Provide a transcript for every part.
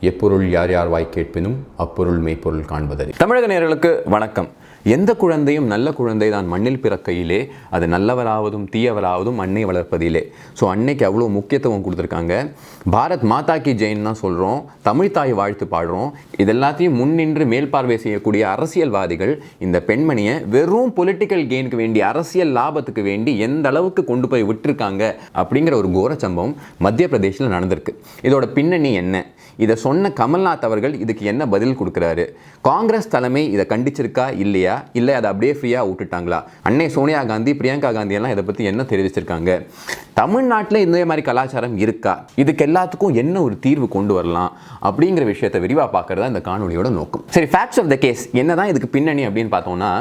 எப்பொருள் யார் யார் வாய் கேட்பினும் அப்பொருள் மெய்ப்பொருள் காண்பதறி தமிழக நேர்களுக்கு வணக்கம். எந்த குழந்தையும் நல்ல குழந்தை தான் மண்ணில் பிறக்கையிலே அது நல்லவராவதும் தீயவராவதும் அன்னை வளர்ப்பதிலே. ஸோ அன்னைக்கு அவ்வளோ முக்கியத்துவம் கொடுத்துருக்காங்க. பாரத் மாதா கி ஜெயின் தான் சொல்கிறோம் தமிழ் தாய் வாழ்த்து பாடுறோம். இது எல்லாத்தையும் முன்னின்று மேல்பார்வை செய்யக்கூடிய அரசியல்வாதிகள் இந்த பெண்மணியை வெறும் பொலிட்டிக்கல் கெயினுக்கு வேண்டி அரசியல் லாபத்துக்கு வேண்டி எந்த அளவுக்கு கொண்டு போய் விட்டுருக்காங்க அப்படிங்கிற ஒரு கோர சம்பவம் மத்திய பிரதேசில் நடந்திருக்கு. இதோட பின்னணி என்ன? இதை சொன்ன கமல்நாத் அவர்கள் இதுக்கு என்ன பதில் கொடுக்குறாரு? காங்கிரஸ் தலைமை இதை கண்டிச்சிருக்கா இல்லையா? இல்லை அதை அப்படியே ஃப்ரீயாக விட்டுட்டாங்களா? அன்னை சோனியா காந்தி பிரியங்கா காந்தி எல்லாம் இதை பற்றி என்ன தெரிவிச்சிருக்காங்க? தமிழ்நாட்டில் இந்த மாதிரி கலாச்சாரம் இருக்கா? இதுக்கு எல்லாத்துக்கும் என்ன ஒரு தீர்வு கொண்டு வரலாம்? அப்படிங்கிற விஷயத்தை விரிவாக பார்க்கறது இந்த காணொலியோட நோக்கம். சரி ஃபேக்ட்ஸ் ஆஃப் த கேஸ் என்னதான் இதுக்கு பின்னணி அப்படின்னு பார்த்தோம்னா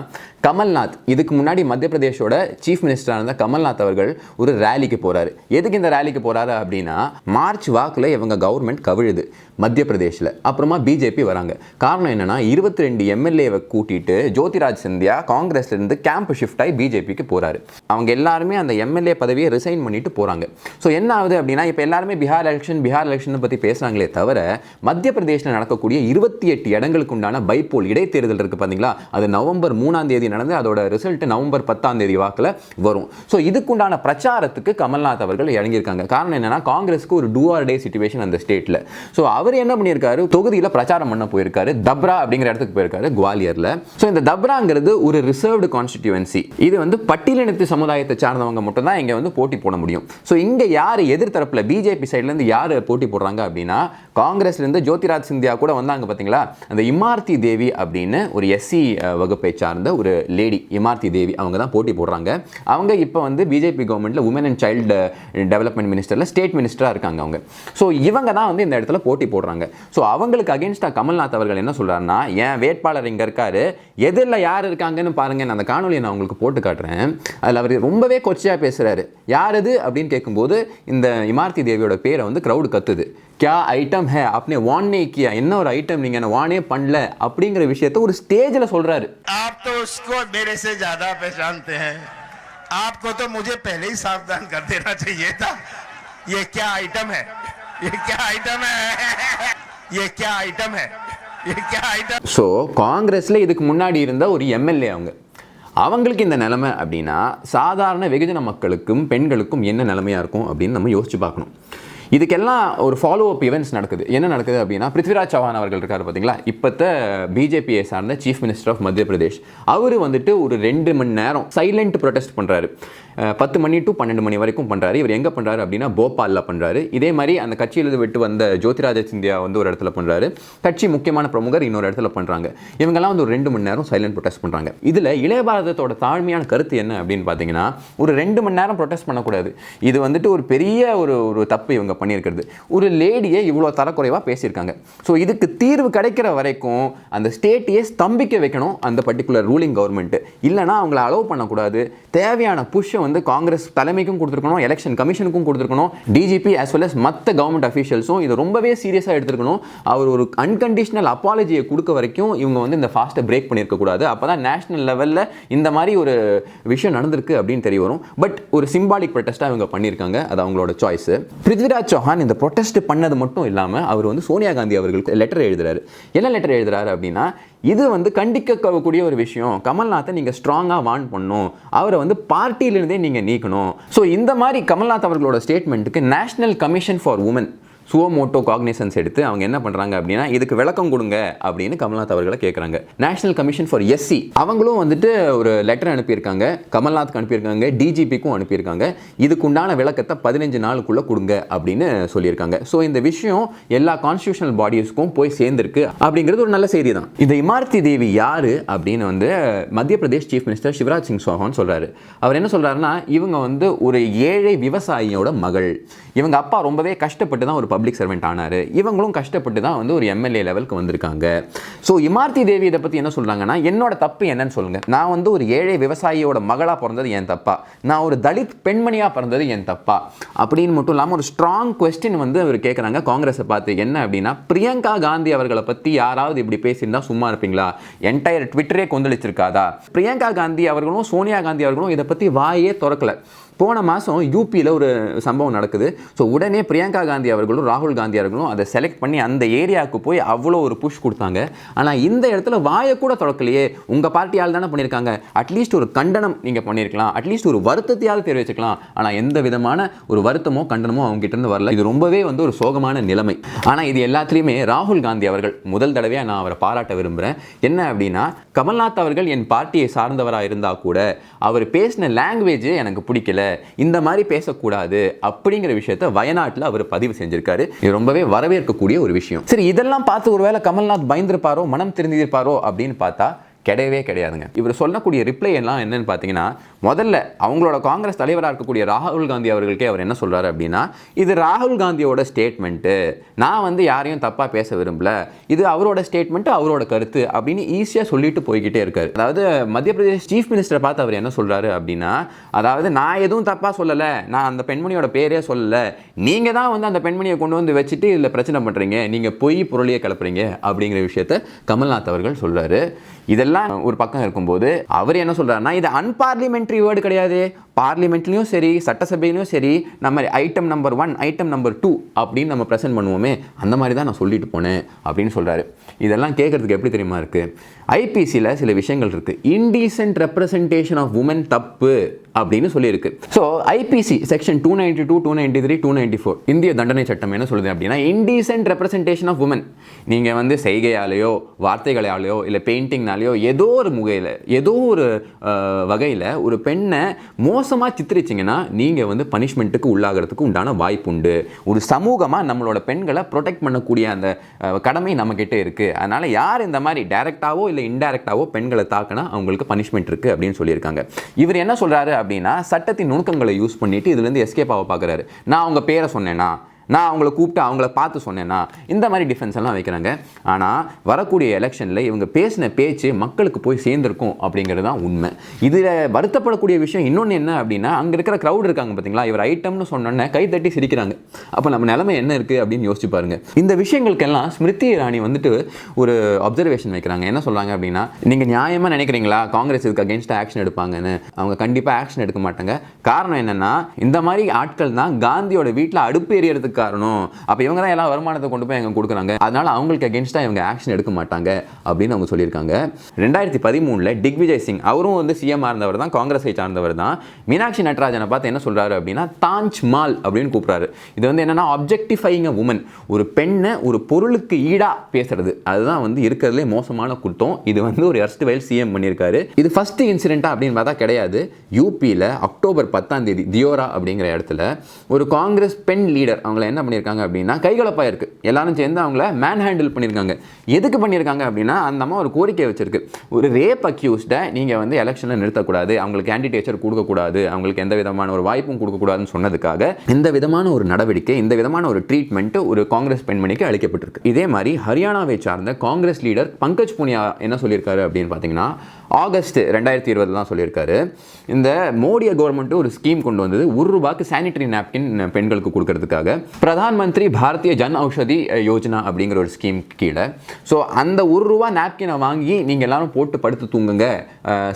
கமல்நாத் இதுக்கு முன்னாடி மத்திய பிரதேஷோட சீஃப் மினிஸ்டராக இருந்த கமல்நாத் அவர்கள் ஒரு ரேலிக்கு போகிறாரு எதுக்கு இந்த ரேலிக்கு போகிறாரு அப்படின்னா மார்ச் வாக்கில் இவங்க கவர்மெண்ட் கவிழுது மத்திய பிரதேஷில் அப்புறமா பிஜேபி வராங்க. காரணம் என்னென்னா இருபத்தி ரெண்டு எம்எல்ஏவை கூட்டிட்டு ஜோதிராஜ் சிந்தியா காங்கிரஸ்லேருந்து கேம்ப் ஷிஃப்ட் ஆகி பிஜேபிக்கு போகிறாரு அவங்க எல்லாருமே அந்த எம்எல்ஏ பதவியை ரிசைன் பண்ணிட்டு போகிறாங்க ஸோ என்ன ஆகுது அப்படின்னா இப்போ எல்லாருமே பீகார் எலெக்ஷன் பீகார் எலெக்ஷன் பற்றி பேசுறாங்களே தவிர மத்திய பிரதேஷில் நடக்கக்கூடிய இருபத்தி எட்டு இடங்களுக்கு உண்டான பைப்போல் இடைத்தேர்தல் இருக்குது பார்த்தீங்களா அது நவம்பர் மூணாம் தேதி நடந்து அதோட ரிசல்ட் நவம்பர் பத்தாம் தேதி வாக்கில் வரும். ஸோ இதுக்குண்டான பிரச்சாரத்துக்கு கமல்நாத் அவர்கள் இறங்கியிருக்காங்க. காரணம் என்னன்னா காங்கிரஸ்க்கு ஒரு டூ ஆர் டே சுச்சுவேஷன் அந்த ஸ்டேட்டில் ஸோ அவர் என்ன பண்ணியிருக்காரு? தொகுதியில் பிரச்சாரம் பண்ண போயிருக்காரு. தப்ரா அப்படிங்கிற இடத்துக்கு போயிருக்காரு குவாலியரில். ஸோ இந்த தப்ராங்கிறது ஒரு ரிசர்வ்டு கான்ஸ்டிடியூவன்சி இது வந்து பட்டியலினத்து சமுதாயத்தை சார்ந்தவங்க மட்டும்தான் இங்கே வந்து போட்டி போட முடியும். ஸோ இங்கே யார் எதிர்த்தரப்பில் பிஜேபி சைட்லேருந்து யார் போட்டி போடுறாங்க அப்படின்னா காங்கிரஸ்லேருந்து ஜோதிராஜ் சிந்தியா கூட வந்தாங்க பார்த்தீங்களா அந்த இமார்த்தி தேவி அப்படின்னு ஒரு எஸ்சி வகுப்பை சார்ந்த ஒரு லேடி இமார்த்தி தேவி அவங்க தான் போட்டி போடுறாங்க. அவங்க இப்போ வந்து பிஜேபி கவர்மெண்ட்டில் உமன் அண்ட் சைல்டு டெவலப்மெண்ட் மினிஸ்டரில் ஸ்டேட் மினிஸ்டராக இருக்காங்க அவங்க. ஸோ இவங்க தான் வந்து இந்த இடத்துல போட்டி போடுறாங்க. ஸோ அவங்களுக்கு அகேன்ஸ்டாக கமல்நாத் அவர்கள் என்ன சொல்கிறாருன்னா என் வேட்பாளர் இங்கே இருக்காரு. எதிரில் யார் இருக்காங்கன்னு பாருங்கள் நான் அந்த காணொலியை நான் உங்களுக்கு போட்டு காட்டுறேன். அதில் அவர் ரொம்பவே கொச்சையாக பேசுகிறாரு யார் இது அப்படின்னு கேட்கும்போது இந்த இமார்த்தி தேவியோட பேரை வந்து க்ரௌடு கத்துது. கியா ஐட்டம் ஹே? அப்பனே வான்னே கியா? என்ன ஒரு ஐட்டம் நீங்கள் என்ன வானே பண்ணல? அப்படிங்கிற விஷயத்த ஒரு ஸ்டேஜில் சொல்கிறாரு आप तो उसको मेरे से ज्यादा पहचानते हैं आपको तो मुझे पहले ही सावधान कर देना चाहिए था ये क्या आइटम है ये क्या आइटम है ये क्या आइटम है ये क्या आइटम ஸோ காங்கிரஸில் இதுக்கு முன்னாடி இருந்த ஒரு எம்எல்ஏ அவங்க அவங்களுக்கு இந்த நிலைமை அப்படின்னா சாதாரண வெகுஜன மக்களுக்கும் பெண்களுக்கும் என்ன நிலைமையாக இருக்கும் அப்படின்னு நம்ம யோசிச்சு பார்க்கணும் இதுக்கெல்லாம் ஒரு ஃபாலோ அப் இவெண்ட்ஸ் நடக்குது. என்ன நடக்குது அப்படின்னா பிருத்விராஜ் சௌஹான் அவர்கள் இருக்கார் பார்த்தீங்களா இப்போத்த பிஜேபியை சார்ந்த சீஃப் மினிஸ்டர் ஆஃப் மத்திய பிரதேஷ் அவர் வந்துட்டு ஒரு ரெண்டு மணி நேரம் சைலண்ட் ப்ரொடெஸ்ட் பண்ணுறாரு பத்து மணி டு பன்னெண்டு மணி வரைக்கும் பண்ணுறாரு இவர் எங்கே பண்ணுறாரு அப்படின்னா போபாலில் பண்ணுறாரு இதே மாதிரி அந்த கட்சியிலிருந்து விட்டு வந்த ஜோதிராஜ சிந்தியா வந்து ஒரு இடத்துல பண்ணுறாரு கட்சி முக்கியமான பிரமுகர் இன்னொரு இடத்துல பண்ணுறாங்க இவங்கெல்லாம் வந்து ஒரு ரெண்டு மணி நேரம் சைலண்ட் ப்ரொடெஸ்ட் பண்ணுறாங்க இதில் இளைய பாரதத்தோட தாழ்மையான கருத்து என்ன அப்படின்னு பார்த்தீங்கன்னா ஒரு ரெண்டு மணி நேரம் ப்ரொடெஸ்ட் பண்ணக்கூடாது. இது வந்துட்டு ஒரு பெரிய ஒரு ஒரு தப்பு இவங்க பண்ணியிருக்கிறது. ஒரு லேடியை இவ்வளோ தரக்குறைவாக பேசியிருக்காங்க. ஸோ இதுக்கு தீர்வு கிடைக்கிற வரைக்கும் அந்த ஸ்டேட்டையே ஸ்தம்பிக்க வைக்கணும் அந்த பர்டிகுலர் ரூலிங் கவர்மெண்ட்டு இல்லைனா அவங்கள அலோவ் பண்ணக்கூடாது. தேவையான புஷ்ஷை வந்து காங்கிரஸ் தலைமைக்கும் கொடுத்துருக்கணும் எலெக்ஷன் கமிஷனுக்கும் கொடுத்துருக்கணும் டிஜிபி ஆஸ் வெல் அஸ் மற்ற கவர்மெண்ட் அஃபீஷியல்ஸும் இதை ரொம்பவே சீரியஸாக எடுத்துருக்கணும். அவர் ஒரு அன்கண்டிஷனல் அப்பாலஜியை கொடுக்க வரைக்கும் இவங்க வந்து இந்த ஃபாஸ்ட்டை பிரேக் பண்ணியிருக்கக்கூடாது. அப்போ தான் நேஷனல் லெவலில் இந்த மாதிரி ஒரு விஷயம் நடந்திருக்கு அப்படின்னு தெரிய வரும். பட் ஒரு சிம்பாலிக் ப்ரொட்டஸ்ட்டாக இவங்க பண்ணியிருக்காங்க. அது அவங்களோட சாய்ஸ் பிருத்விராஜ் சௌஹான் இந்த ப்ரொட்டஸ்ட் பண்ணது மட்டும் இல்லாமல் அவர் வந்து சோனியா காந்தி அவர்களுக்கு லெட்டர் எழுதுறாரு. என்ன லெட்டர் எழுதுறாரு அப்படின்னா இது வந்து கண்டிக்கக்கூடிய ஒரு விஷயம். கமல்நாத்தை நீங்கள் ஸ்ட்ராங்காக வார்ன் பண்ணும் அவரை வந்து பார்ட்டியிலிருந்தே நீங்கள் நீக்கணும். ஸோ இந்த மாதிரி கமல்நாத் அவர்களோட ஸ்டேட்மெண்ட்டுக்கு national commission for women suo motu cognizance எடுத்து அவங்க என்ன பண்ணுறாங்க அப்படின்னா இதுக்கு விளக்கம் கொடுங்க அப்படின்னு கமல்நாத் அவர்களை கேட்குறாங்க நேஷனல் கமிஷன் ஃபார் எஸ்சி அவங்களும் வந்துட்டு ஒரு லெட்டர் அனுப்பியிருக்காங்க. கமல்நாத்க்கு அனுப்பியிருக்காங்க. டிஜிபிக்கும் அனுப்பியிருக்காங்க. இதுக்குண்டான விளக்கத்தை பதினஞ்சு நாளுக்குள்ளே கொடுங்க அப்படின்னு சொல்லியிருக்காங்க. ஸோ இந்த விஷயம் எல்லா கான்ஸ்டியூஷனல் பாடிஸ்க்கும் போய் சேர்ந்திருக்கு அப்படிங்கிறது ஒரு நல்ல செய்தி தான் இந்த இமார்த்தி தேவி யார் அப்படின்னு வந்து மத்திய பிரதேஷ் சீஃப் மினிஸ்டர் சிவராஜ் சிங் சௌஹான் சொல்கிறாரு அவர் என்ன சொல்கிறாருன்னா இவங்க வந்து ஒரு ஏழை விவசாயியோட மகள். இவங்க அப்பா ரொம்பவே கஷ்டப்பட்டு தான் ஒரு பப்ளிக் சர்வெண்ட் ஆனார். இவங்களும் கஷ்டப்பட்டு தான் வந்து ஒரு எம்எல்ஏ லெவலுக்கு வந்திருக்காங்க. ஸோ இமார்த்தி தேவி இதை பற்றி என்ன சொல்கிறாங்கன்னா என்னோட தப்பு என்னன்னு சொல்லுங்கள் நான் வந்து ஒரு ஏழை விவசாயியோட மகளாக பிறந்தது என் தப்பா? நான் ஒரு தலித் பெண்மணியாக பிறந்தது என் தப்பா? அப்படின்னு மட்டும் இல்லாமல் ஒரு ஸ்ட்ராங் கொஸ்டின் வந்து அவர் கேட்குறாங்க காங்கிரஸை பார்த்து என்ன அப்படின்னா பிரியங்கா காந்தி அவர்களை பற்றி யாராவது இப்படி பேசியிருந்தா சும்மா இருப்பீங்களா? என்டையர் ட்விட்டரே கொந்தளிச்சிருக்காதா? பிரியங்கா காந்தி அவர்களும் சோனியா காந்தி அவர்களும் இதை பற்றி வாயே திறக்கல. போன மாதம் யூபியில் ஒரு சம்பவம் நடக்குது. ஸோ உடனே பிரியங்கா காந்தி அவர்களும் ராகுல் காந்தி அவர்களும் அதை செலக்ட் பண்ணி அந்த ஏரியாவுக்கு போய் அவ்வளோ ஒரு புஷ் கொடுத்தாங்க. ஆனால் இந்த இடத்துல வாயை கூட தொடக்கலையே உங்கள் பார்ட்டியால் தானே பண்ணியிருக்காங்க. அட்லீஸ்ட் ஒரு கண்டனம் நீங்கள் பண்ணியிருக்கலாம். அட்லீஸ்ட் ஒரு வருத்தத்தையாவது தெரிவிச்சுக்கலாம் ஆனால் எந்த விதமான ஒரு வருத்தமோ கண்டனமோ அவங்ககிட்டருந்து வரல. இது ரொம்பவே வந்து ஒரு சோகமான நிலைமை. ஆனால் இது எல்லாத்துலேயுமே ராகுல் காந்தி அவர்கள் முதல் தடவையாக நான் அவரை பாராட்ட விரும்புகிறேன் என்ன அப்படின்னா கமல்நாத் அவர்கள் என் பார்ட்டியை சார்ந்தவராக இருந்தால் கூட அவர் பேசின லாங்குவேஜ் எனக்கு பிடிக்கல. இந்த மாதிரி பேசக்கூடாது அப்படிங்கிற விஷயத்த வயநாட்டில் அவர் பதிவு செஞ்சிருக்காரு. இது ரொம்பவே வரவேற்கக்கூடிய ஒரு விஷயம். சரி இதெல்லாம் பார்த்து ஒருவேளை கமல்நாத் பயந்திருப்பாரோ மனம் திருந்திருப்பாரோ அப்படின்னு பார்த்தா கிடையவே கிடையாதுங்க. இவர் சொல்லக்கூடிய ரிப்ளை எல்லாம் என்னன்னு பார்த்தீங்கன்னா முதல்ல அவங்களோட காங்கிரஸ் தலைவராக இருக்கக்கூடிய ராகுல் காந்தி அவர்களுக்கே அவர் என்ன சொல்கிறார் அப்படின்னா இது ராகுல் காந்தியோட ஸ்டேட்மெண்ட்டு நான் வந்து யாரையும் தப்பாக பேச விரும்பல. இது அவரோட ஸ்டேட்மெண்ட் அவரோட கருத்து அப்படின்னு ஈஸியாக சொல்லிட்டு போய்கிட்டே இருக்கார். அதாவது மத்திய பிரதேஷ் சீஃப் மினிஸ்டரை பார்த்து அவர் என்ன சொல்கிறாரு அப்படின்னா அதாவது நான் எதுவும் தப்பாக சொல்லலை. நான் அந்த பெண்மணியோட பேரே சொல்லலை. நீங்கள் தான் வந்து அந்த பெண்மணியை கொண்டு வந்து வச்சுட்டு இதில் பிரச்சனை பண்ணுறீங்க நீங்கள் பொய் பொருளையே கிளப்புறீங்க அப்படிங்கிற விஷயத்த கமல்நாத் அவர்கள் சொல்கிறாரு இதெல்லாம் ஒரு பக்கம் இருக்கும்போது அவர் என்ன சொல்றாருன்னா இது அன்பார்லிமெண்ட்ரி வேர்டு கிடையாது. பார்லிமெண்ட்லையும் சரி சட்டசபையிலையும் சரி நம்ம item number one item number two அப்படின்னு நம்ம ப்ரெசென்ட் பண்ணுவோமே அந்த மாதிரி தான் நான் சொல்லிட்டு போனேன் அப்படின்னு சொல்கிறாரு இதெல்லாம் கேட்கறதுக்கு எப்படி தெரியுமா இருக்குது ஐபிசியில் சில விஷயங்கள் இருக்குது இன்டீசென்ட் ரெப்ரசன்டேஷன் ஆஃப் உமன் தப்பு அப்படின்னு சொல்லியிருக்கு. So IPC section two ninety two two ninety three two ninety four இந்திய தண்டனை சட்டம் என்ன சொல்லுது அப்படின்னா இன்டீசென்ட் ரெப்ரசன்டேஷன் ஆஃப் உமன் நீங்கள் வந்து செய்கையாலேயோ வார்த்தைகளாலேயோ இல்லை பெயிண்டிங்னாலேயோ ஏதோ ஒரு முகையில் ஏதோ ஒரு வகையில் ஒரு பெண்ணை மோசமாக சித்தரிச்சிங்கன்னா நீங்கள் வந்து பனிஷ்மெண்ட்டுக்கு உள்ளாகிறதுக்கு உண்டான வாய்ப்பு உண்டு ஒரு சமூகமாக நம்மளோட பெண்களை ப்ரொடெக்ட் பண்ணக்கூடிய அந்த கடமை நம்மக்கிட்ட இருக்குது அதனால் யார் இந்த மாதிரி டைரெக்டாகவோ இல்லை இன்டைரக்டாவோ பெண்களை தாக்கினா அவங்களுக்கு பனிஷ்மெண்ட் இருக்குது அப்படின்னு சொல்லியிருக்காங்க. இவர் என்ன சொல்கிறாரு அப்படின்னா சட்டத்தின் நுணுக்கங்களை யூஸ் பண்ணிவிட்டு இதுலேருந்து எஸ்கேப் ஆக பார்க்குறாரு நான் அவங்க பேரை சொன்னேன்னா நான் அவங்கள கூப்பிட்டு அவங்கள பார்த்து சொன்னேன்னா இந்த மாதிரி டிஃபென்ஸ் எல்லாம் வைக்கிறாங்க. ஆனால் வரக்கூடிய எலெக்ஷனில் இவங்க பேசின பேச்சு மக்களுக்கு போய் சேர்ந்திருக்கும் அப்படிங்கிறது தான் உண்மை. இதில் வருத்தப்படக்கூடிய விஷயம் இன்னொன்று என்ன அப்படின்னா அங்கே இருக்கிற க்ரௌட் இருக்காங்க பார்த்தீங்களா இவர் ஐட்டம்னு சொன்னோன்னே கை தட்டி சிரிக்கிறாங்க. அப்போ நம்ம நிலைமை என்ன இருக்குது அப்படின்னு யோசிச்சு பாருங்க. இந்த விஷயங்களுக்கெல்லாம் ஸ்மிருதி இராணி வந்துட்டு ஒரு அப்சர்வேஷன் வைக்கிறாங்க. என்ன சொல்கிறாங்க அப்படின்னா நீங்கள் நியாயமாக நினைக்கிறீங்களா? காங்கிரஸ் இதுக்கு அகேன்ஸ்டாக ஆக்ஷன் எடுப்பாங்கன்னு. அவங்க கண்டிப்பாக ஆக்ஷன் எடுக்க மாட்டாங்க. காரணம் என்னென்னா இந்த மாதிரி ஆட்கள் தான் காந்தியோட வீட்டில் அடுப்பு எரியறதுக்கு காரணம். அப்போ இவங்க தான் எல்லா வருமானத்தை கொண்டு போய் அங்கே கொடுக்குறாங்க. அதனால் அவங்களுக்கு அகேன்ஸ்டாக இவங்க ஆக்ஷன் எடுக்க மாட்டாங்க அப்படின்னு அவங்க சொல்லியிருக்காங்க. ரெண்டாயிரத்தி பதிமூணில் திக்விஜய் சிங். அவரும் வந்து சிஎம் இருந்தவர் தான் காங்கிரஸை சார்ந்தவர் தான். மீனாட்சி நட்ராஜனை பார்த்து என்ன சொல்கிறாரு அப்படின்னா தாஞ்ச் மால் அப்படின்னு கூப்பிட்றாரு. இது வந்து என்னென்னா ஆப்ஜெக்டிஃபைங் அ உமன் ஒரு பெண்ணை ஒரு பொருளுக்கு ஈடாக பேசுறது. அதுதான் வந்து இருக்கிறதுலே மோசமான குற்றம். இது வந்து ஒரு எர்ஸ்ட் வயல் சிஎம் பண்ணியிருக்காரு. இது ஃபஸ்ட்டு இன்சிடெண்ட்டாக அப்படின்னு பார்த்தா கிடையாது. யூபியில் அக்டோபர் பத்தாம் தேதி தியோரா அப்படிங்கிற இடத்துல ஒரு காங்கிரஸ் பெண் லீடர் அவங்கள என்ன பண்ணியிருக்காங்க அப்படின்னா கைகலப்பாயிருக்கு. எல்லாரும் சேர்ந்து அவங்கள மேன் ஹேண்டில் பண்ணியிருக்காங்க. எதுக்கு பண்ணியிருக்காங்க அப்படின்னா அந்த அம்மா ஒரு கோரிக்கை வச்சிருக்கு. ஒரு ரேப் அக்யூஸ்டை நீங்கள் வந்து எலெக்ஷனில் நிறுத்தக்கூடாது. அவங்களுக்கு கேண்டிடேச்சர் கொடுக்கக்கூடாது. அவங்களுக்கு எந்த விதமான ஒரு வாய்ப்பும் கொடுக்கக்கூடாதுன்னு சொன்னதுக்காக இந்த விதமான ஒரு நடவடிக்கை இந்த விதமான ஒரு ட்ரீட்மெண்ட்டு ஒரு காங்கிரஸ் பெண்மணிக்கு அளிக்கப்பட்டிருக்கு. இதே மாதிரி ஹரியானாவை சார்ந்த காங்கிரஸ் லீடர் பங்கஜ் புனியா என்ன சொல்லியிருக்காரு அப்படின்னு பார்த்தீங்கன்னா ஆகஸ்ட் ரெண்டாயிரத்தி இருபது தான் சொல்லியிருக்காரு. இந்த மோடிய கவர்மெண்ட்டு ஒரு ஸ்கீம் கொண்டு வந்தது ஒரு ரூபாய்க்கு சானிட்டரி நாப்கின் பெண்களுக்கு கொடுக்கறதுக்காக. பிரதான் மந்திரி பாரதிய ஜன் ஔஷதி யோஜனா அப்படிங்கிற ஒரு ஸ்கீம் கீழே. ஸோ அந்த ஒரு ரூபா நாப்கினை வாங்கி நீங்கள் எல்லாரும் போட்டு படுத்து தூங்குங்க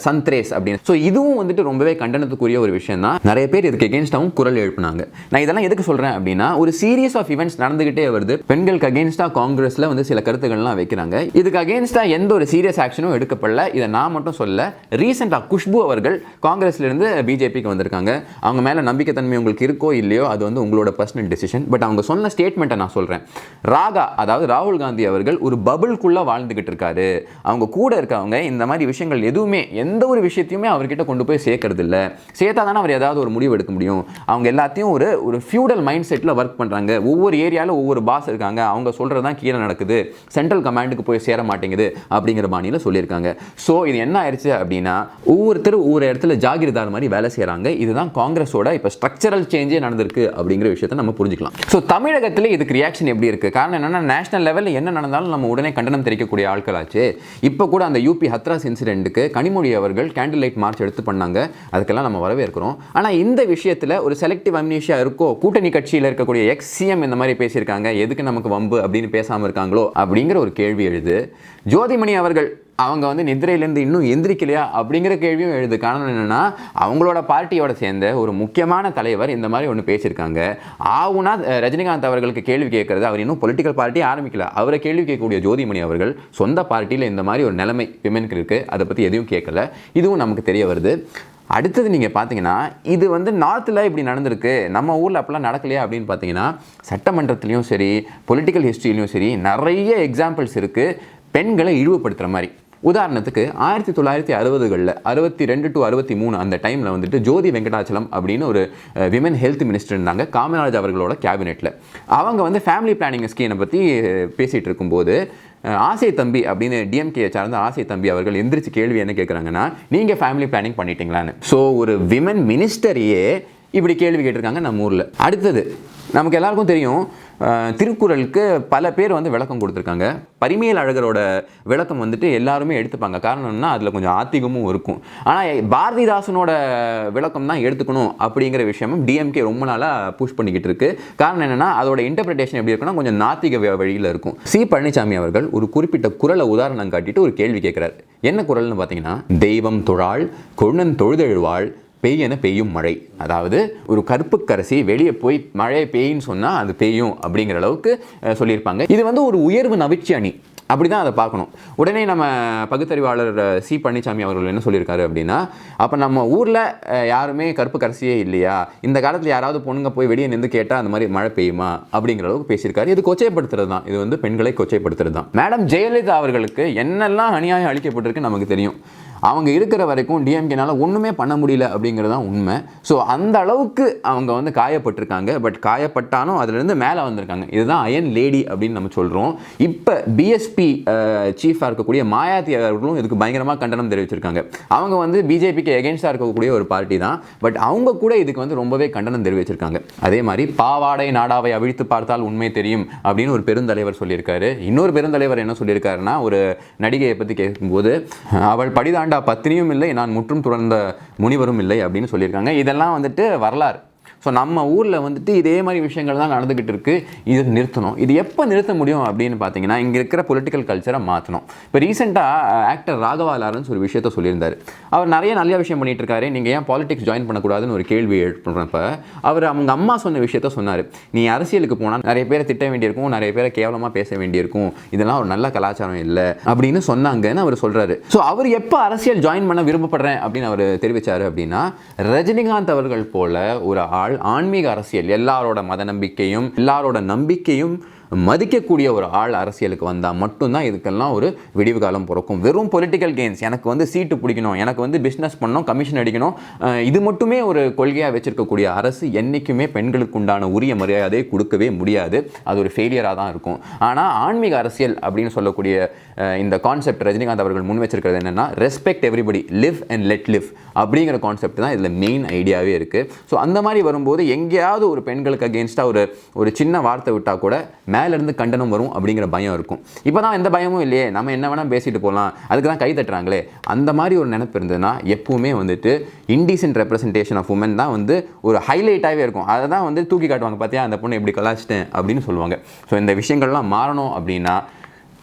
சந்த்ரேஸ் அப்படின்னு. ஸோ இதுவும் வந்துட்டு ரொம்பவே கண்டனத்துக்குரிய ஒரு விஷயம் தான் நிறைய பேர் இதுக்கு எகேன்ஸ்டாகவும் குரல் எழுப்பினாங்க. நான் இதெல்லாம் எதுக்கு சொல்கிறேன் அப்படின்னா ஒரு சீரியஸ் ஆஃப் இவெண்ட்ஸ் நடந்துகிட்டே வருது. பெண்களுக்கு அகேன்ஸ்டாக காங்கிரஸில் வந்து சில கருத்துக்கள்லாம் வைக்கிறாங்க. இதுக்கு அகேன்ஸ்டாக எந்த ஒரு சீரியஸ் ஆக்ஷனும் எடுக்கப்படல. இதை நான் மட்டும் சொல்ல ரீசெண்டாக குஷ்பு அவர்கள் காங்கிரஸ்ல இருந்து பிஜேபிக்கு வந்திருக்காங்க. அவங்க மேலே நம்பிக்கைத்தன்மை உங்களுக்கு இருக்கோ இல்லையோ அது வந்து உங்களோட பர்சனல் டெசிஷன் பட் அவங்க சொன்ன ஸ்டேட்மெண்ட்டை நான் சொல்கிறேன் ராகா அதாவது ராகுல் காந்தி அவர்கள் ஒரு பபுள்குள்ளே வாழ்ந்துகிட்டு இருக்காரு. அவங்க கூட இருக்கவங்க இந்த மாதிரி விஷயங்கள் எதுவுமே எந்த ஒரு விஷயத்தையுமே அவர்கிட்ட கொண்டு போய் சேர்க்கறது சேர்த்தா தானே அவர் ஏதாவது ஒரு முடிவு எடுக்க முடியும். அவங்க எல்லாத்தையும் ஒரு ஒரு ஃபியூடல் மைண்ட் செட்டில் ஒர்க் பண்ணுறாங்க ஒவ்வொரு ஏரியாவில் ஒவ்வொரு பாஸ் இருக்காங்க. அவங்க சொல்கிறது தான் கீழே நடக்குது. சென்ட்ரல் கமாண்டுக்கு போய் சேர மாட்டேங்குது அப்படிங்கிற பாணியில் சொல்லியிருக்காங்க. ஸோ இது என்ன ஆயிடுச்சு அப்படின்னா ஒவ்வொருத்தர் ஒவ்வொரு இடத்துல ஜாகிரதார் மாதிரி வேலை செய்கிறாங்க இதுதான் காங்கிரஸோட இப்போ ஸ்ட்ரக்சரல் சேஞ்சே நடந்திருக்கு அப்படிங்கிற விஷயத்தை நம்ம புரிஞ்சுக்கலாம். ஸோ தமிழகத்தில் இதுக்கு ரியாக்ஷன் எப்படி இருக்குது காரணம் என்னென்னா நேஷனல் லெவலில் என்ன நடந்தாலும் நம்ம உடனே கண்டனம் தெரிவிக்கக்கூடிய ஆட்களாச்சு. இப்போ கூட அந்த யூபி ஹத்ராஸ் இன்சிடென்ட்டுக்கு கனிமொழி அவர்கள் கேண்டில் லைட் மார்ச் எடுத்து பண்ணாங்க. அதுக்கெல்லாம் நம்ம வரவேற்கிறோம். ஆனால் இந்த விஷயத்தில் ஒரு செலக்டிவ் அம்னீஷியா இருக்கோ கூட்டணி கட்சியில் இருக்கக்கூடிய எக்ஸ் சிஎம் இந்த மாதிரி பேசியிருக்காங்க. எதுக்கு நமக்கு வம்பு அப்படின்னு பேசாமல் இருக்காங்களோ அப்படிங்கிற ஒரு கேள்வி எழுது. ஜோதிமணி அவர்கள் அவங்க வந்து நிதிரையிலேருந்து இன்னும் எந்திரிக்கலையா அப்படிங்கிற கேள்வியும் எழுது. காரணம் என்னென்னா அவங்களோட பார்ட்டியோட சேர்ந்த ஒரு முக்கியமான தலைவர் இந்த மாதிரி ஒன்று பேசியிருக்காங்க. ஆவுனா ரஜினிகாந்த் அவர்களுக்கு கேள்வி கேட்கறது அவர் இன்னும் பொலிட்டிக்கல் பார்ட்டி ஆரம்பிக்கல. அவரை கேள்வி கேட்கக்கூடிய ஜோதிமணி அவர்கள் சொந்த பார்ட்டியில் இந்த மாதிரி ஒரு நிலைமை விமெனுக்கு இருக்குது அதை பற்றி எதுவும் கேட்கல. இதுவும் நமக்கு தெரிய வருது. அடுத்தது நீங்கள் பார்த்தீங்கன்னா இது வந்து நார்த்தில் இப்படி நடந்திருக்கு. நம்ம ஊரில் அப்போல்லாம் நடக்கலையா அப்படின்னு பார்த்தீங்கன்னா சட்டமன்றத்துலேயும் சரி பொலிட்டிக்கல் ஹிஸ்ட்ரியிலையும் சரி நிறைய எக்ஸாம்பிள்ஸ் இருக்குது பெண்களை இழிவுபடுத்துகிற மாதிரி. உதாரணத்துக்கு ஆயிரத்தி தொள்ளாயிரத்தி அறுபதுகளில் அறுபத்தி ரெண்டு டு அறுபத்தி மூணு அந்த டைமில் வந்துட்டு ஜோதி வெங்கடாச்சலம் அப்படின்னு ஒரு விமன் ஹெல்த் மினிஸ்டர் இருந்தாங்க காமராஜ் அவர்களோட கேபினெட்டில் அவங்க வந்து ஃபேமிலி பிளானிங் ஸ்கீமை பற்றி பேசிகிட்டு இருக்கும்போது ஆசை தம்பி அப்படின்னு டிஎம்கே சார்ந்த ஆசை தம்பி அவர்கள் எந்திரிச்சு கேள்வி என்ன கேட்குறாங்கன்னா நீங்கள் ஃபேமிலி பிளானிங் பண்ணிட்டீங்களான்னு? ஸோ ஒரு விமன் மினிஸ்டரையே இப்படி கேள்வி கேட்டிருக்காங்க நம்ம ஊரில். அடுத்தது நமக்கு எல்லாருக்கும் தெரியும் திருக்குறளுக்கு பல பேர் வந்து விளக்கம் கொடுத்துருக்காங்க. பரிமையல் அழகரோட விளக்கம் வந்துட்டு எல்லாருமே எடுத்துப்பாங்க. காரணம்னா அதில் கொஞ்சம் ஆத்திகமும் இருக்கும். ஆனால் பாரதிதாசனோட விளக்கம் தான் எடுத்துக்கணும் அப்படிங்கிற விஷயமும் டிஎம்கே ரொம்ப நாளாக புஷ் பண்ணிக்கிட்டு இருக்கு. காரணம் என்னென்னா அதோட இன்டர்பிரிட்டேஷன் எப்படி இருக்குன்னா கொஞ்சம் நாத்திக வ- வழியில் இருக்கும். சி. பழனிசாமி அவர்கள் ஒரு குறிப்பிட்ட குரலை உதாரணம் காட்டிட்டு ஒரு கேள்வி கேட்குறாரு என்ன குறள்னு பார்த்தீங்கன்னா தெய்வம் தொழாள் கொழுநன் தொழுதெழுவாள் பெய்யன பெய்யும் மழை. அதாவது ஒரு கருப்புக்கரசி வெளியே போய் மழை பெய்யுன்னு சொன்னால் அது பெய்யும் அப்படிங்கிற அளவுக்கு சொல்லியிருப்பாங்க. இது வந்து ஒரு உயர்வு நவிச்சி அணி. அப்படி தான் அதை பார்க்கணும். உடனே நம்ம பகுத்தறிவாளர் சி பழனிசாமி அவர்கள் என்ன சொல்லியிருக்காரு அப்படின்னா அப்போ நம்ம ஊரில் யாருமே கருப்பு கரசியே இல்லையா? இந்த காலத்தில் யாராவது பொண்ணுங்க போய் வெளியே நின்று கேட்டால் அந்த மாதிரி மழை பெய்யுமா? அப்படிங்கிற அளவுக்கு பேசியிருக்காரு. இது கொச்சைப்படுத்துறது தான். இது வந்து பெண்களை கொச்சைப்படுத்துறது தான். மேடம் ஜெயலலிதா அவர்களுக்கு என்னெல்லாம் அநியாயம் அளிக்கப்பட்டிருக்கு நமக்கு தெரியும். அவங்க இருக்கிற வரைக்கும் டிஎம்கேனால் ஒன்றுமே பண்ண முடியல அப்படிங்கிறது தான் உண்மை. ஸோ அந்த அளவுக்கு அவங்க வந்து காயப்பட்டிருக்காங்க. பட் காயப்பட்டாலும் அதுலேருந்து மேலே வந்திருக்காங்க. இதுதான் அயன் லேடி அப்படின்னு நம்ம சொல்கிறோம் இப்போ பிஎஸ்பி சீஃபாக இருக்கக்கூடிய மாயாவதி அவர்களும் இதுக்கு பயங்கரமாக கண்டனம் தெரிவிச்சிருக்காங்க. அவங்க வந்து பிஜேபிக்கு எகென்ஸ்டாக இருக்கக்கூடிய ஒரு பார்ட்டி தான். பட் அவங்க கூட இதுக்கு வந்து ரொம்பவே கண்டனம் தெரிவிச்சிருக்காங்க. அதே மாதிரி பாவாடை நாடாவை அவிழ்த்து பார்த்தால் உண்மை தெரியும் அப்படின்னு ஒரு பெருந்தலைவர் சொல்லியிருக்காரு. இன்னொரு பெருந்தலைவர் என்ன சொல்லியிருக்காருன்னா ஒரு நடிகையை பற்றி கேட்கும்போது அவள் படிதாண்ட பத்தினியும் இல்லை நான் முற்றும் துறந்த முனிவரும் இல்லை அப்படின்னு சொல்லியிருக்காங்க. இதெல்லாம் வந்துட்டு வரலாறு. ஸோ நம்ம ஊரில் வந்துட்டு இதே மாதிரி விஷயங்கள் தான் நடந்துக்கிட்டு இருக்குது இது நிறுத்தணும். இது எப்போ நிறுத்த முடியும் அப்படின்னு பார்த்தீங்கன்னா இங்கே இருக்கிற பொலிட்டிக்கல் கல்ச்சரை மாற்றணும் இப்போ ரீசெண்டாக ஆக்டர் ராகவா லாரன்ஸ் ஒரு விஷயத்த சொல்லியிருந்தார். அவர் நிறைய நல்ல விஷயம் பண்ணிட்டு இருக்காரு. நீங்கள் ஏன் பாலிடிக்ஸ் ஜாயின் பண்ணக்கூடாதுன்னு ஒரு கேள்வி எழுப்புறப்ப அவர் அவங்க அம்மா சொன்ன விஷயத்த சொன்னார். நீ அரசியலுக்கு போனால் நிறைய பேரை திட்ட வேண்டியிருக்கும். நிறைய பேரை கேவலமாக பேச வேண்டியிருக்கும். இதெல்லாம் ஒரு நல்ல கலாச்சாரம் இல்லை அப்படின்னு சொன்னாங்கன்னு அவர் சொல்கிறாரு ஸோ அவர் எப்போ அரசியல் ஜாயின் பண்ண விரும்பப்படுறேன் அப்படின்னு அவர் தெரிவித்தார் அப்படின்னா ரஜினிகாந்த் அவர்கள் போல ஒரு ஆள் ஆன்மீக அரசியல் எல்லாரோட மத நம்பிக்கையும் எல்லாரோட நம்பிக்கையும் மதிக்கக்கூடிய ஒரு ஆள் அரசியலுக்கு வந்தால் மட்டும்தான் இதுக்கெல்லாம் ஒரு விடிவு காலம் பிறக்கும். வெறும் பொலிட்டிக்கல் கெயின்ஸ் எனக்கு வந்து சீட்டு பிடிக்கணும். எனக்கு வந்து பிஸ்னஸ் பண்ணணும் கமிஷன் அடிக்கணும். இது மட்டுமே ஒரு கொள்கையாக வச்சுருக்கக்கூடிய அரசு என்றைக்குமே பெண்களுக்கு உண்டான உரிய மரியாதையை கொடுக்கவே முடியாது. அது ஒரு ஃபெயிலியராக தான் இருக்கும். ஆனால் ஆன்மீக அரசியல் அப்படின்னு சொல்லக்கூடிய இந்த கான்செப்ட் ரஜினிகாந்த் அவர்கள் முன் வச்சிருக்கிறது என்னென்னா respect everybody live and let live அப்படிங்கிற கான்செப்ட் தான் இதில் மெயின் ஐடியாவே இருக்குது ஸோ அந்த மாதிரி வரும்போது எங்கேயாவது ஒரு பெண்களுக்கு அகேன்ஸ்டாக ஒரு ஒரு சின்ன வார்த்தை விட்டால் கூட மேலேருந்து கண்டனம் வரும் அப்படிங்கிற பயம் இருக்கும். இப்போ தான் எந்த பயமும் இல்லையே. நம்ம என்ன வேணால் பேசிட்டு போகலாம் அதுக்கு தான் கை தட்டுறாங்களே. அந்த மாதிரி ஒரு நினப்பு இருந்ததுன்னா எப்போவுமே வந்துட்டு இன்டீசென்ட் ரெப்ரசன்டேஷன் ஆஃப் உமன் தான் வந்து ஒரு ஹைலைட்டாகவே இருக்கும். அதை தான் வந்து தூக்கி காட்டுவாங்க. பார்த்தியா அந்த பொண்ணை எப்படி கலாச்சிட்டேன் அப்படின்னு சொல்லுவாங்க. ஸோ இந்த விஷயங்கள்லாம் மாறணும் அப்படின்னா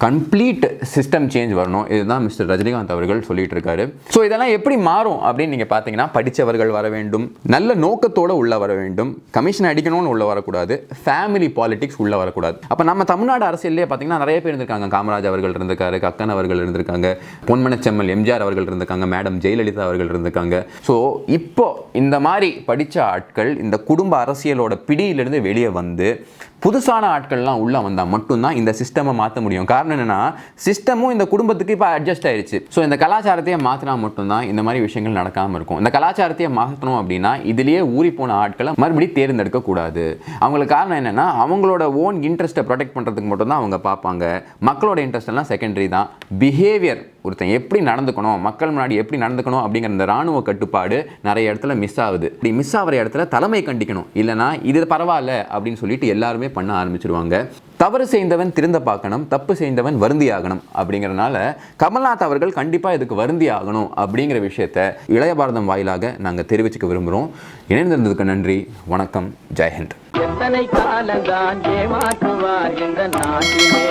கம்ப்ளீட் சிஸ்டம் சேஞ்ச் வரணும். இதுதான் மிஸ்டர் ரஜினிகாந்த் அவர்கள் சொல்லிட்டு இருக்காரு ஸோ இதெல்லாம் எப்படி மாறும் அப்படின்னு நீங்கள் பார்த்தீங்கன்னா படித்தவர்கள் வர வேண்டும் நல்ல நோக்கத்தோடு உள்ளே வர வேண்டும் கமிஷன் அடிக்கணும்னு உள்ளே வரக்கூடாது ஃபேமிலி பாலிடிக்ஸ் உள்ளே வரக்கூடாது. அப்போ நம்ம தமிழ்நாடு அரசியல்லே பார்த்தீங்கன்னா நிறைய பேர் இருந்திருக்காங்க. காமராஜ் அவர்கள் இருந்திருக்காரு கக்கன் அவர்கள் இருந்திருக்காங்க பொன்மனச்செம்மல் எம்ஜிஆர் அவர்கள் இருந்திருக்காங்க மேடம் ஜெயலலிதா அவர்கள் இருந்திருக்காங்க. ஸோ இப்போ இந்த மாதிரி படித்த ஆட்கள் இந்த குடும்ப அரசியலோட பிடியிலிருந்து வெளியே வந்து புதுசான ஆட்கள்லாம் உள்ளே வந்தால் மட்டும்தான் இந்த சிஸ்டமை மாற்ற முடியும். காரணம் என்னென்னா சிஸ்டமும் இந்த குடும்பத்துக்கு இப்போ அட்ஜஸ்ட் ஆயிடுச்சு ஸோ இந்த கலாச்சாரத்தையே மாற்றினா மட்டும்தான் இந்த மாதிரி விஷயங்கள் நடக்காமல் இருக்கும். இந்த கலாச்சாரத்தையே மாற்றணும் அப்படின்னா இதுலேயே ஊறி போன ஆட்களை மறுபடியும் தேர்ந்தெடுக்கக்கூடாது அவங்களுக்கு காரணம் என்னென்னா அவங்களோட ஓன் இன்ட்ரெஸ்ட்டை ப்ரொடெக்ட் பண்ணுறதுக்கு மட்டும்தான் அவங்க பார்ப்பாங்க. மக்களோட இன்ட்ரெஸ்ட் எல்லாம் செகண்டரி தான். பிஹேவியர் ஒருத்தன் எப்படி நடந்துக்கணும் மக்கள் முன்னாடி எப்படி நடந்துக்கணும் அப்படிங்கிற இந்த ராணுவ கட்டுப்பாடு நிறைய இடத்துல மிஸ் ஆகுது. இப்படி மிஸ் ஆகிற இடத்துல தலைமை கண்டிக்கணும். இல்லைனா இது பரவாயில்ல அப்படின்னு சொல்லிட்டு எல்லாருமே பண்ண ஆரம்பிச்சிருவாங்க. தவறு செய்தவன் திருந்த பார்க்கணும் தப்பு செய்தவன் வருந்தி ஆகணும் அப்படிங்கிறனால கமல்நாத் அவர்கள் கண்டிப்பாக இதுக்கு வருந்தி ஆகணும் அப்படிங்கிற விஷயத்த இளைய பாரதம் வாயிலாக நாங்கள் தெரிவிச்சுக்க விரும்புகிறோம் இணைந்திருந்ததுக்கு நன்றி. வணக்கம். ஜெயஹிந்த் எத்தனை காலந்தான் ஏமாற்றுவார் இந்த நாட்டிலே?